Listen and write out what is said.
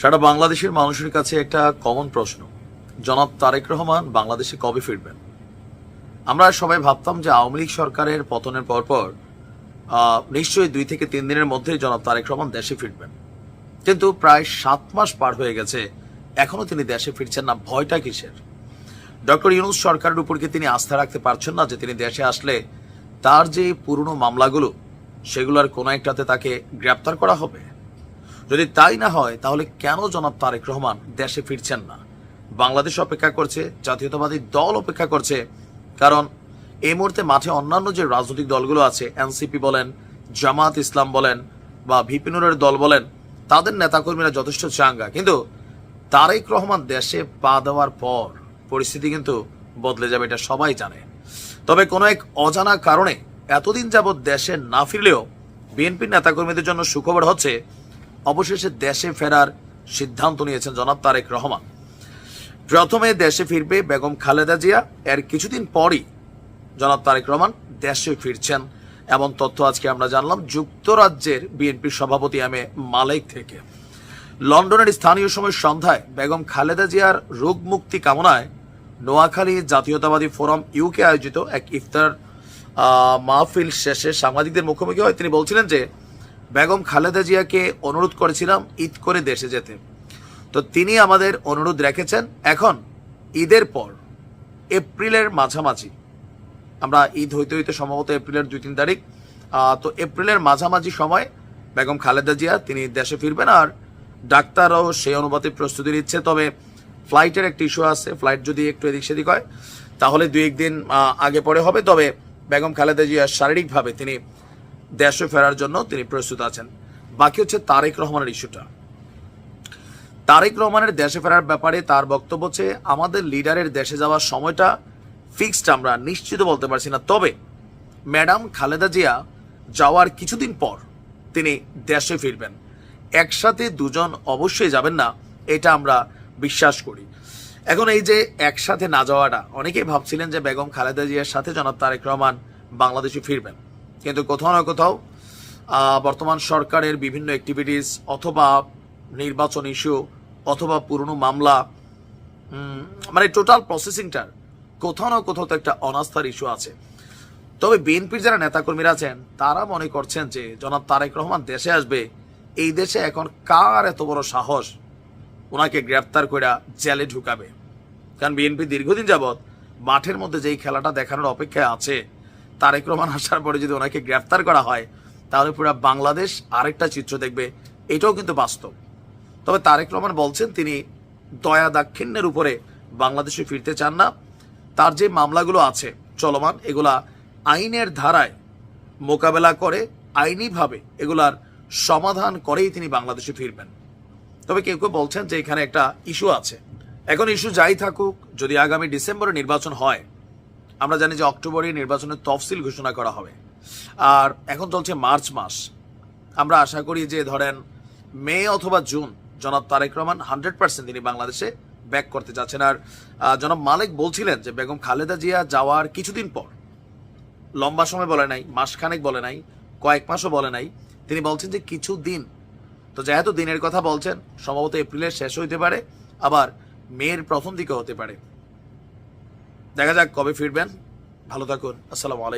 সারা বাংলাদেশের মানুষের কাছে একটা কমন প্রশ্ন। জনাব তারেক রহমান বাংলাদেশে কবে ফিরবেন? আমরা সবাই ভাবতাম যে আওয়ামী লীগ সরকারের পতনের পরপর নিশ্চয়ই দুই থেকে তিন দিনের মধ্যে জনাব তারেক রহমান দেশে ফিরবেন। কিন্তু প্রায় সাত মাস পার হয়ে গেছে, এখনও তিনি দেশে ফিরছেন না। ভয়টা কিসের? ডক্টর ইউনুস সরকারের উপর কি তিনি আস্থা রাখতে পারছেন না যে তিনি দেশে আসলে তার যে পুরনো মামলাগুলো, সেগুলোর কোনো একটাতে তাকে গ্রেপ্তার করা হবে? যদি তাই না হয়, তাহলে কেন জনাব তারেক রহমান দেশে ফিরছেন না? বাংলাদেশ অপেক্ষা করছে, জাতীয়তাবাদী দল অপেক্ষা করছে, কারণ এই মুহূর্তে মাঠে অন্যান্য যে রাজনৈতিক দলগুলো আছে, এনসিপি বলেন, জামাত ইসলাম বলেন, বা ভিপিনুরের দল বলেন, তাদের নেতাকর্মীরা যথেষ্ট চাঙ্গা। কিন্তু তারেক রহমান দেশে পা দেওয়ার পর পরিস্থিতি কিন্তু বদলে যাবে, এটা সবাই জানে। তবে কোনো এক অজানা কারণে এতদিন যাবৎ দেশে না ফিরলেও বিএনপির নেতাকর্মীদের জন্য সুখবর হচ্ছে অবশেষে দেশে ফেরার সিদ্ধান্ত নিয়েছেন জনাব তারেক রহমান। প্রথমে দেশে ফিরবে বেগম খালেদা জিয়া। এর কিছুদিন পরই জনাব তারেক রহমান দেশে ফিরছেন এমন তথ্য আজকে আমরা জানলাম যুক্তরাজ্যের বিএনপির সভাপতি এম এ মালেক থেকে। লন্ডনের স্থানীয় সময় সন্ধ্যায় বেগম খালেদা জিয়ার রোগ মুক্তি কামনায় নোয়াখালী জাতীয়তাবাদী ফোরাম ইউকে আয়োজিত এক ইফতার মাহফিল শেষে সাংবাদিকদের মুখোমুখি হয়। তিনি বলছিলেন যে বেগম খালেদা জিয়াকে অনুরোধ করেছিলাম ঈদ করে দেশে যেতে। তো তিনি আমাদের অনুরোধ রেখেছেন। এখন ঈদের পর এপ্রিলের মাঝামাঝি, আমরা ঈদ হইতে হইতে সম্ভবত এপ্রিলের দুই তিন তারিখ তো এপ্রিলের মাঝামাঝি সময় বেগম খালেদা জিয়া তিনি দেশে ফিরবেন আর ডাক্তারও সেই অনুপাতে প্রস্তুতি নিচ্ছে। তবে ফ্লাইটের একটা ইস্যু আছে ফ্লাইট যদি একটু এদিক সেদিক হয়, তাহলে দুই একদিন আগে পরে হবে। তবে বেগম খালেদা জিয়া শারীরিকভাবে তিনি দেশে ফেরার জন্য তিনি প্রস্তুত আছেন। বাকি হচ্ছে তারেক রহমানের ইস্যুটা। তারেক রহমানের দেশে ফেরার ব্যাপারে তার বক্তব্য হচ্ছে, আমাদের লিডারের দেশে যাওয়ার সময়টা ফিক্সড আমরা নিশ্চিত বলতে পারছি না। তবে ম্যাডাম খালেদা জিয়া যাওয়ার কিছুদিন পর তিনি দেশে ফিরবেন। একসাথে দুজন অবশ্যই যাবেন না, এটা আমরা বিশ্বাস করি। এখন এই যে একসাথে না যাওয়াটা, অনেকেই ভাবছিলেন যে বেগম খালেদা জিয়ার সাথে জনাব তারেক রহমান বাংলাদেশে ফিরবেন। কিন্তু কোথাও না কোথাও বর্তমান সরকারের বিভিন্ন অ্যাক্টিভিটিস অথবা নির্বাচন ইস্যু অথবা পুরনো মামলা মানে টোটাল প্রসেসিংটার কোথাও না কোথাও তো একটা অনাস্থার ইস্যু আছে। তবে বিএনপির যারা নেতাকর্মীরা আছেন, তারা মনে করছেন যে জনাব তারেক রহমান দেশে আসবে, এই দেশে এখন কার এত বড় সাহস? ওনাকে গ্রেপ্তার করে জেলে ঢুকাবে। কারণ বিএনপি দীর্ঘদিন যাবৎ মাঠের মধ্যে যেই খেলাটা দেখানোর অপেক্ষায় আছে তারেক রহমান আসার পরে যদি ওনাকে গ্রেপ্তার করা হয়, তাহলে পুরো বাংলাদেশ আরেকটা চিত্র দেখবে। এটাও কিন্তু বাস্তব। তবে তারেক রহমান বলছেন, তিনি দয়া দাক্ষিণ্যের উপরে বাংলাদেশে ফিরতে চান না। তার যে মামলাগুলো আছে চলমান, এগুলা আইনের ধারায় মোকাবেলা করে, আইনিভাবে এগুলার সমাধান করেই তিনি বাংলাদেশে ফিরবেন। তবে কেউ কেউ বলছেন যে এখানে একটা ইস্যু আছে। এখন ইস্যু যাই থাকুক, যদি আগামী ডিসেম্বরে নির্বাচন হয় আমরা জানি যে অক্টোবরে নির্বাচনের তফসিল ঘোষণা করা হবে। আর এখন চলছে মার্চ মাস। আমরা আশা করি যে ধরেন মে অথবা জুন, জনাব তারেক রহমান হান্ড্রেড পার্সেন্ট তিনি বাংলাদেশে ব্যাক করতে যাচ্ছেন। আর জনাব মালিক বলছিলেন যে বেগম খালেদা জিয়া যাওয়ার কিছুদিন পর, লম্বা সময় বলে নাই, মাসখানেক বলে নাই, কয়েক মাসও বলে নাই, তিনি বলছেন যে কিছু দিন তো যেহেতু দিনের কথা বলছেন, সম্ভবত এপ্রিলের শেষ হইতে পারে, আবার মেয়ের প্রথম দিকে হতে পারে। দেখা যাক কবে ফিরবেন। ভালো থাকুন। আসসালামু আলাইকুম।